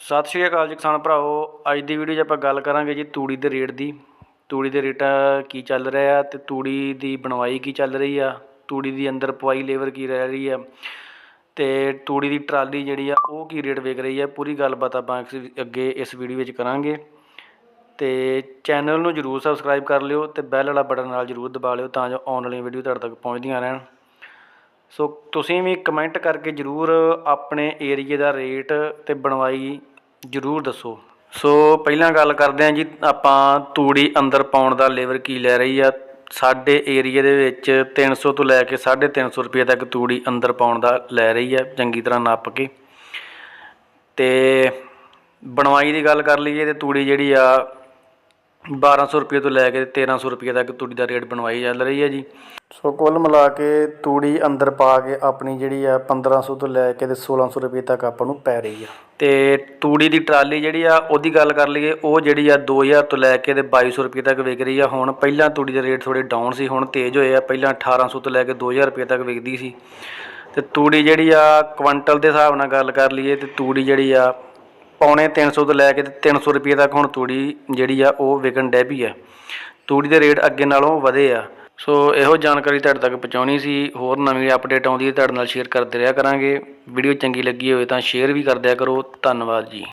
ਸਤਿ ਸ਼੍ਰੀ ਅਕਾਲ ਜੀ ਕਿਸਾਨ ਭਰਾਓ ਅੱਜ ਦੀ ਵੀਡੀਓ 'ਚ ਆਪਾਂ ਗੱਲ ਕਰਾਂਗੇ ਜੀ ਤੂੜੀ ਦੇ ਰੇਟ ਦੀ। ਤੂੜੀ ਦੇ ਰੇਟ ਕੀ ਚੱਲ ਰਿਹਾ ਤੇ ਤੂੜੀ ਦੀ ਬਣਵਾਈ ਕੀ ਚੱਲ ਰਹੀ ਆ? ਤੂੜੀ ਦੀ ਅੰਦਰ ਪਵਾਈ ਲੇਬਰ ਕੀ ਰਹਿ ਰਹੀ ਆ? ਤੇ ਤੂੜੀ ਦੀ ਟਰਾਲੀ ਜਿਹੜੀ ਆ, ਉਹ ਕੀ ਰੇਟ ਵਿਕ ਰਹੀ ਆ? ਪੂਰੀ ਗੱਲਬਾਤ ਆਪਾਂ ਅੱਗੇ ਇਸ ਵੀਡੀਓ ਵਿੱਚ ਕਰਾਂਗੇ। ਤੇ ਚੈਨਲ ਨੂੰ ਜਰੂਰ ਸਬਸਕ੍ਰਾਈਬ ਕਰ ਲਿਓ ਤੇ ਬੈਲ ਵਾਲਾ ਬਟਨ ਨਾਲ ਜਰੂਰ ਦਬਾ ਲਿਓ ਤਾਂ ਜੋ ਆਉਣ ਵਾਲੀਆਂ ਵੀਡੀਓ ਤੁਹਾਡੇ ਤੱਕ ਪਹੁੰਚਦੀਆਂ ਰਹਿਣ। ਸੋ ਤੁਸੀਂ ਵੀ ਕਮੈਂਟ ਕਰਕੇ ਜਰੂਰ ਆਪਣੇ ਏਰੀਏ ਦਾ ਰੇਟ ਅਤੇ ਬਣਵਾਈ ਜਰੂਰ ਦੱਸੋ। ਸੋ ਪਹਿਲਾਂ ਗੱਲ ਕਰਦੇ ਹਾਂ ਜੀ, ਆਪਾਂ ਤੂੜੀ ਅੰਦਰ ਪਾਉਣ ਦਾ ਲੇਬਰ ਕੀ ਲੈ ਰਹੀ ਆ? ਸਾਡੇ ਏਰੀਏ ਦੇ ਵਿੱਚ 300 ਤੋਂ ਲੈ ਕੇ 350 ਰੁਪਏ ਤੱਕ ਤੂੜੀ ਅੰਦਰ ਪਾਉਣ ਦਾ ਲੈ ਰਹੀ ਆ, ਚੰਗੀ ਤਰ੍ਹਾਂ ਨੱਪ ਕੇ। ਤੇ ਬਣਵਾਈ ਦੀ ਗੱਲ ਕਰ ਲਈਏ ਤੇ ਤੂੜੀ ਜਿਹੜੀ ਆ 1200 ਰੁਪਏ ਤੋਂ ਲੈ ਕੇ 1300 ਰੁਪਏ ਤੱਕ ਤੂੜੀ ਦਾ ਰੇਟ ਬਣਵਾਈ ਚੱਲ ਰਹੀ ਹੈ ਜੀ। ਸੋ ਕੁੱਲ ਮਿਲਾ ਕੇ ਤੂੜੀ ਅੰਦਰ ਪਾ ਕੇ ਆਪਣੀ ਜਿਹੜੀ ਆ 1500 ਤੋਂ ਲੈ ਕੇ ਤੇ 1600 ਰੁਪਏ ਤੱਕ ਆਪਾਂ ਨੂੰ ਪੈ ਰਹੀ ਆ। ਤੇ ਤੂੜੀ ਦੀ ਟਰਾਲੀ ਜਿਹੜੀ ਆ ਉਹਦੀ ਗੱਲ ਕਰ ਲਈਏ ਉਹ ਜਿਹੜੀ ਆ 2000 ਤੋਂ ਲੈ ਕੇ ਤੇ 2200 ਰੁਪਏ ਤੱਕ ਵਿਕ ਰਹੀ ਆ। ਹੁਣ ਪਹਿਲਾਂ ਤੂੜੀ ਦੇ ਰੇਟ ਥੋੜੇ ਡਾਊਨ ਸੀ ਹੁਣ ਤੇਜ਼ ਹੋਏ ਆ। ਪਹਿਲਾਂ 1800 ਤੋਂ ਲੈ ਕੇ 2000 ਰੁਪਏ ਤੱਕ ਵਿਕਦੀ ਸੀ। ਤੇ ਤੂੜੀ ਜਿਹੜੀ ਆ ਕੁਆਂਟਲ ਦੇ ਹਿਸਾਬ ਨਾਲ ਗੱਲ ਕਰ ਲਈਏ ਤੇ ਤੂੜੀ ਜਿਹੜੀ ਆ ਪੌਣੇ 300 ਤੋਂ ਲੈ ਕੇ ਤੇ 300 ਰੁਪਏ ਤੱਕ ਹੁਣ ਤੂੜੀ ਜਿਹੜੀ ਆ ਉਹ ਵਿਕਣ ਡੈ ਪਈ ਆ। ਤੂੜੀ ਦੇ ਰੇਟ ਅੱਗੇ ਨਾਲੋਂ ਵਧੇ ਆ। ਸੋ ਇਹੋ ਜਾਣਕਾਰੀ ਤੁਹਾਡੇ ਤੱਕ ਪਹੁੰਚਾਉਣੀ ਸੀ। ਹੋਰ ਨਵੀਂ ਅਪਡੇਟ ਆਉਂਦੀ ਹੈ, ਤੁਹਾਡੇ ਨਾਲ ਸ਼ੇਅਰ ਕਰਦੇ ਰਿਹਾ ਕਰਾਂਗੇ। ਵੀਡੀਓ ਚੰਗੀ ਲੱਗੀ ਹੋਵੇ ਤਾਂ ਸ਼ੇਅਰ ਵੀ ਕਰ ਦਿਆ ਕਰੋ। ਧੰਨਵਾਦ ਜੀ।